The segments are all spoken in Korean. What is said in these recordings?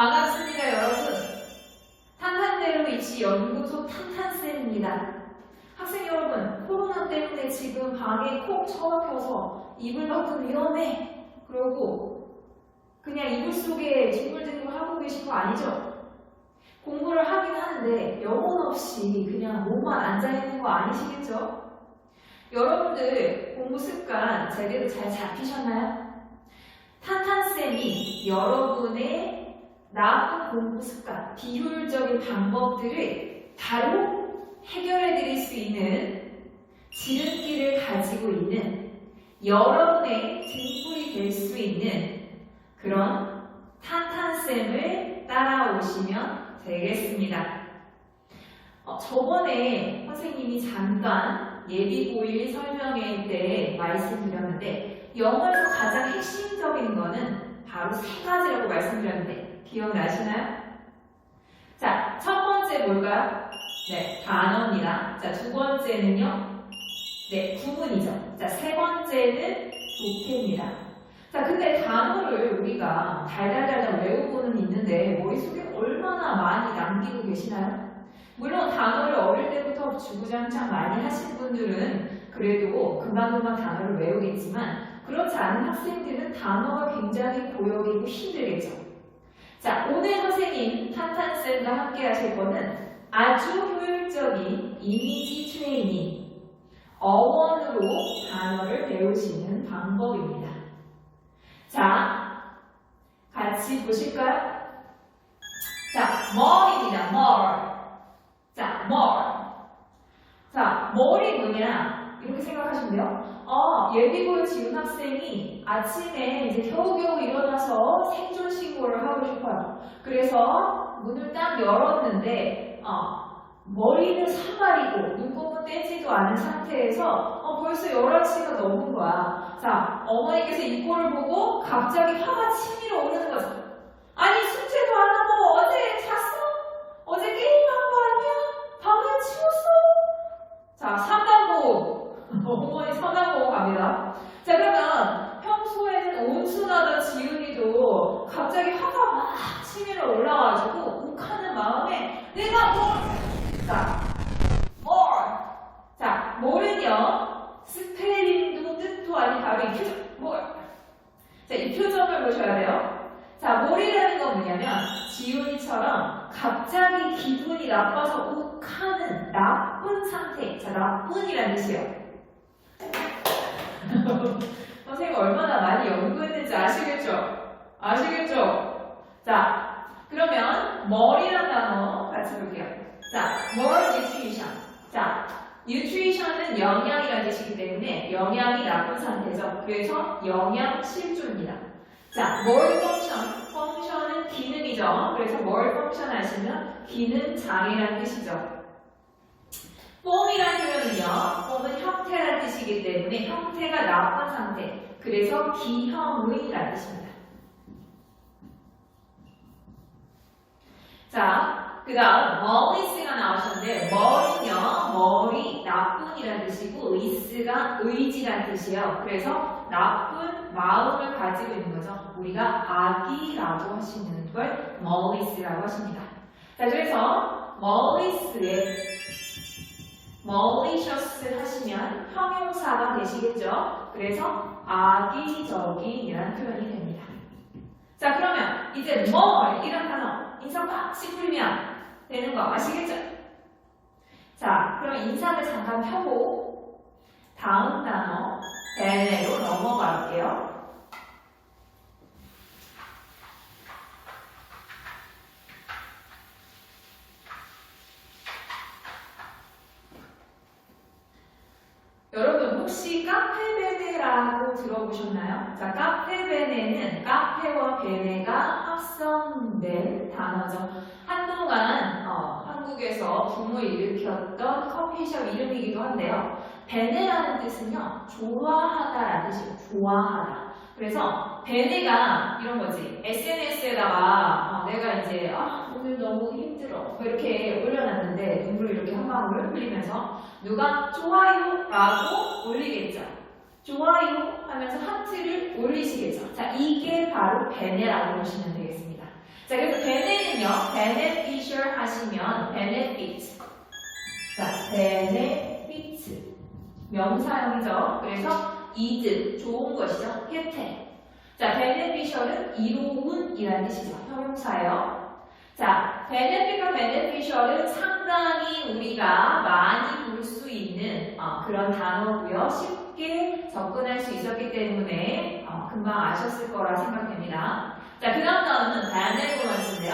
반갑습니다, 여러분. 탄탄대로 입시 연구소 탄탄쌤입니다. 학생 여러분, 코로나 때문에 지금 방에 콕 처박혀서 이불 밖은 위험해. 그러고 그냥 이불 속에 뒹굴뒹굴 하고 계신 거 아니죠? 공부를 하긴 하는데 영혼 없이 그냥 몸만 앉아있는 거 아니시겠죠? 여러분들 공부 습관 제대로 잘 잡히셨나요? 탄탄쌤이 여러분의 나쁜 공부 습관, 비효율적인 방법들을 바로 해결해 드릴 수 있는 지름길을 가지고 있는 여러분의 등불이 될 수 있는 그런 탄탄쌤을 따라오시면 되겠습니다. 어, 저번에 선생님이 잠깐 예비고일 설명회 때 말씀드렸는데 영어에서 가장 핵심적인 거는 바로 세 가지라고 말씀드렸는데 기억나시나요? 자, 첫 번째 뭘까요? 네, 단어입니다. 자, 두 번째는요? 네, 구문이죠. 자, 세 번째는 도태입니다. 자, 근데 단어를 우리가 달달달달 외우고는 있는데 머릿속에 얼마나 많이 남기고 계시나요? 물론 단어를 어릴 때부터 주구장창 많이 하신 분들은 그래도 금방금방 단어를 외우겠지만 그렇지 않은 학생들은 단어가 굉장히 고역이고 힘들겠죠. 자, 오늘 선생님 탄탄쌤과 함께 하실 거는 아주 효율적인 이미지 트레이닝, 어원으로 단어를 배우시는 방법입니다. 자, 같이 보실까요? 자, 머리입니다. 뭘. 자, 뭘. 자, 뭘이 뭐냐? 이렇게 생각하시면 돼요. 어, 예비고일 지은 학생이 아침에 이제 겨우겨우 일어나서 생존 신고를 하고 싶어요. 그래서 문을 딱 열었는데, 어, 머리는 사발이고 눈곱은 떼지도 않은 상태에서 어, 벌써 11시가 넘은 거야. 자, 어머니께서 이 꼴을 보고 갑자기 화가 치밀어 오르는 거죠. 아니, 11월 올라와가지고 욱하는 마음에 내가 뭘 자, 뭘. 자, 뭘은요 스펠링도 뜻도 아닌 바로 이 표정 뭘. 자, 이 표정을 보셔야 돼요 자, more라는 건 뭐냐면 지훈이처럼 갑자기 기분이 나빠서 욱하는 나쁜 상태 자, 나쁜이라는 뜻이에요 선생님 얼마나 많이 연구했는지 아시겠죠? 아시겠죠? 자, 그러면 머리란 단어 같이 볼게요. 자, more nutrition. 자, nutrition은 영양이라는 뜻이기 때문에 영양이 나쁜 상태죠. 그래서 영양 실조입니다. 자, more function. function은 기능이죠. 그래서 more function 하시면 기능 장애라는 뜻이죠. form이라는 표현은요, form은 형태라는 뜻이기 때문에 형태가 나쁜 상태. 그래서 기형의라는 뜻입니다. 자, 그 다음 머리스가 나오셨는데 머리는요 머리 나쁜이라는 뜻이고 의스가 의지라는 뜻이에요. 그래서 나쁜 마음을 가지고 있는 거죠. 우리가 악이라고 하시는 걸 머리스라고 하십니다. 자, 그래서 머리스의 malicious 하시면 형용사가 되시겠죠. 그래서 악의적인이라는 표현이 됩니다. 자, 그러면 이제 뭘 이런 단어 인사 팍 씹으면 되는 거 아시겠죠? 자, 그럼 인사를 잠깐 펴고 다음 단어 벨레로 넘어갈게요. 여러분 혹시 카페베네라고 들어보셨나요? 자, 카페베네는 카페와 베네가 합성된 단어죠. 한동안 어, 한국에서 붐을 일으켰던 커피숍 이름이기도 한데요. 베네라는 뜻은요, 좋아하다라는 뜻이에요. 좋아하다. 그래서 베네가 이런 거지. SNS에다가 어, 내가 이제 아, 오늘 너무 힘들어. 뭐 이렇게 올려놨는데 눈물을 이렇게 한 방울 흘리면서 누가 좋아요라고 올리겠죠. 좋아요 하면서 하트를 올리시겠죠. 자, 이게 바로 베네라고 보시면 되겠습니다. 자, 그래서 bene는요, beneficial 하시면 benefit. 자, benefit. 명사형이죠. 그래서 이득, 좋은 것이죠. 혜택. 자, beneficial은 이로운이라는 뜻이죠. 형용사예요. 자, benefit과 beneficial은 상당히 우리가 많이 볼 수 있는 어, 그런 단어고요. 쉽게 접근할 수 있었기 때문에 어, 금방 아셨을 거라 생각됩니다. 자, 그 다음 단어는 benevolence인데요.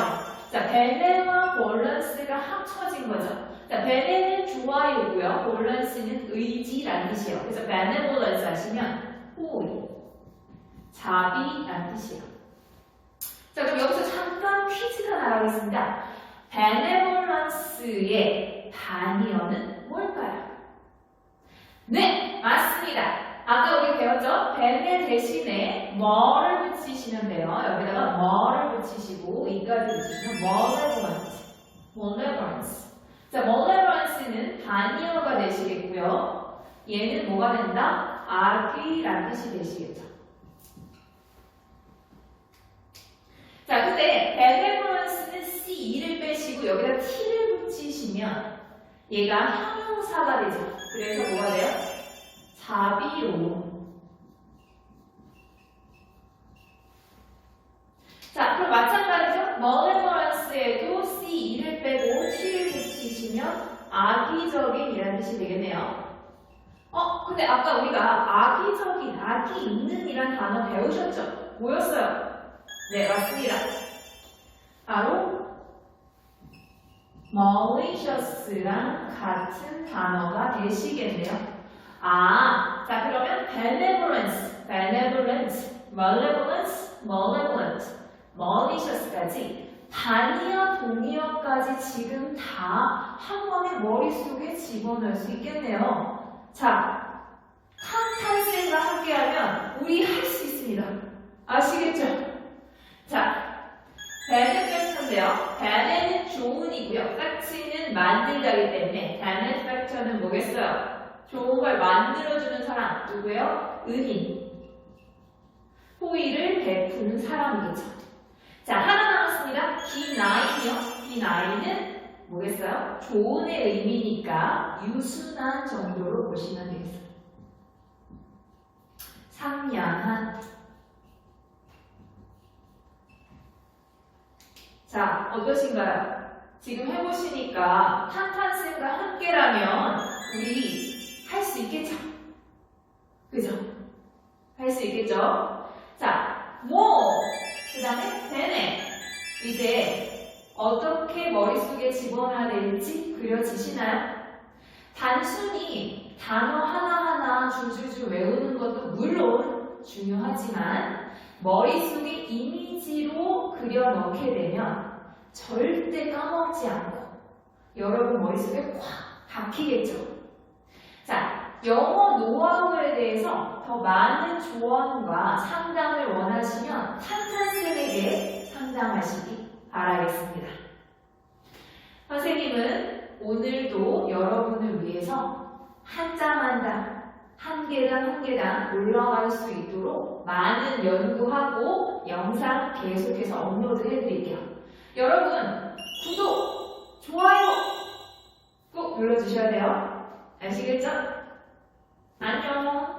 자, bene와 balance가 합쳐진 거죠. 자, bene는 좋아요고요. balance는 의지라는 뜻이에요. 그래서 benevolence 하시면 호의, 자비라는 뜻이에요. 자, 그럼 여기서 잠깐 퀴즈가 나가겠습니다. benevolence의 단위어는 뭘까요? 네, 맞습니다. 아까 우리 배웠죠? bene 대신에 뭐를 붙이시면 돼요. 여기다가 뭐를 붙이시고 이까지 붙이시면 malevolent, malevolence. 자, malevolence는 단위어가 되시겠고요. 얘는 뭐가 된다? 악의라는 뜻이 되시겠죠. 자, 근데 benevolence는 c-를 빼시고 여기다 t를 붙이시면 얘가 형용사가 되죠. 그래서 뭐가 돼요? 자비로움. 자, 그럼 마찬가지죠. malevolence에도 c-를 빼고 t를 붙이시면 악의적인이라는 뜻이 되겠네요. 어, 근데 아까 우리가 악의적인, 악이 있는 이란 단어 배우셨죠? 뭐였어요? 네, 맞습니다. 바로 malicious랑 같은 단어가 되시겠네요. 아, 자 그러면 benevolence, benevolence, malevolence, malevolent, malicious까지 단이어 동의어까지 지금 다 한 번에 머릿속에 집어넣을 수 있겠네요. 자, 칸탄생과 함께하면 우리 할 수 있습니다. 아시겠죠? 자, benefactor인데요. ben은 좋은이고요. fact는 만들다기 때문에 benefactor는 뭐겠어요? 좋은 걸 만들어주는 사람 누구예요? 은인. 호의를 베푸는 사람이겠죠. 자, 하나 남았습니다. B9이요. B9은 뭐겠어요? 좋은의 의미니까 유순한 정도로 보시면 되겠어요. 상냥한. 자, 어떠신가요? 지금 해보시니까 탄탄쌤과 함께라면 우리 할 수 있겠죠? 그죠? 할 수 있겠죠? 자, 뭐, 그 다음에 되네. 이제 어떻게 머릿속에 집어넣어야 될지 그려지시나요? 단순히 단어 하나하나 줄줄줄 외우는 것도 물론 중요하지만 머릿속에 이미지로 그려 넣게 되면 절대 까먹지 않고 여러분 머릿속에 꽉 박히겠죠. 자, 영어 노하우에 대해서 더 많은 조언과 상담을 원하시면 탄탄쌤에게 상담하시기 바라겠습니다. 선생님은 오늘도 여러분을 위해서 한 장 한 장, 한 계단 한 계단 올라갈 수 있도록 많은 연구하고 영상 계속해서 업로드 해드릴게요. 여러분, 구독, 좋아요 꼭 눌러주셔야 돼요. 아시겠죠? 안녕!